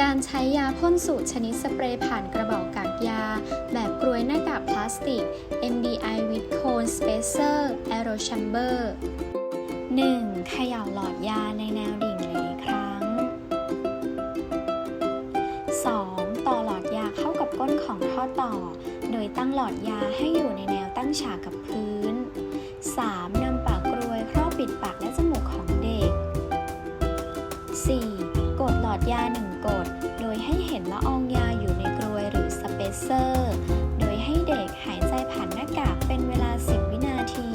การใช้ยาพ่นสูตรชนิดสเปรย์ผ่านกระบอกกากยา แบบกรวยหน้ากากพลาสติก MDI with cone spacer aero chamber 1. เขย่าหลอดยาในแนวดิ่งหลายครั้ง 2. ต่อหลอดยาเข้ากับก้นของท่อต่อ โดยตั้งหลอดยาให้อยู่ในแนวตั้งฉากกับพื้น 3. นำปากกรวยครอบปิดปากและจมูกของเด็ก 4. กดหลอดยา1กด โดยให้เห็นละอองยาอยู่ในกรวยหรือสเปเซอร์ โดยให้เด็กหายใจผ่านหน้ากากเป็นเวลา 10 วินาที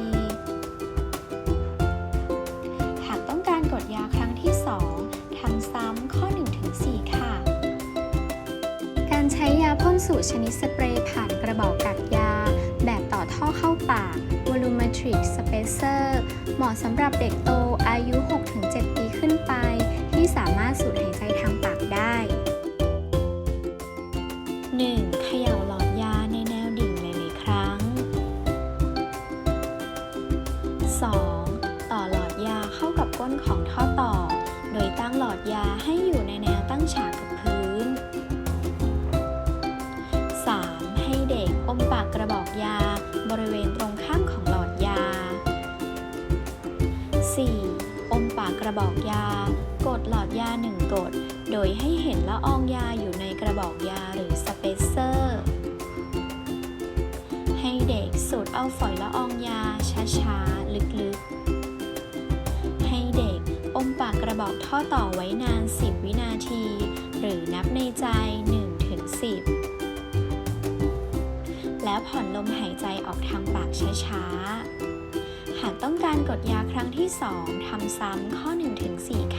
หากต้องการกดยาครั้งที่ 2 ทำซ้ำข้อ 1-4 ค่ะ การใช้ยาพ่นสูตรชนิดสเปรย์ผ่านกระบอกกักยา แบบต่อท่อเข้าปาก volumetric spacer เหมาะสำหรับเด็กโตอายุ 1. เขย่าหลอดยาในแนวดิ่งหลายๆครั้ง 2. ต่อหลอดยาเข้ากับก้นของท่อต่อ โดยตั้งหลอดยาให้อยู่ในแนวตั้งฉากกับพื้น 3. ให้เด็กอมปากกระบอกยาบริเวณตรงข้ามของหลอดยา 4. อมปากกระบอกยา กดหลอดยา1กด โดยให้เห็นละอองยาอยู่ในกระบอกยาหรือส เอาฝอยละอองยาช้าๆ ลึกๆ ให้เด็กอมปากกระบอกท่อต่อไว้นาน 10 วินาที หรือนับในใจ 1-10แล้วผ่อนลมหายใจออกทางปากช้าๆ หากต้องการกดยาครั้งที่ 2 ทำซ้ำข้อ 1-4ค่ะ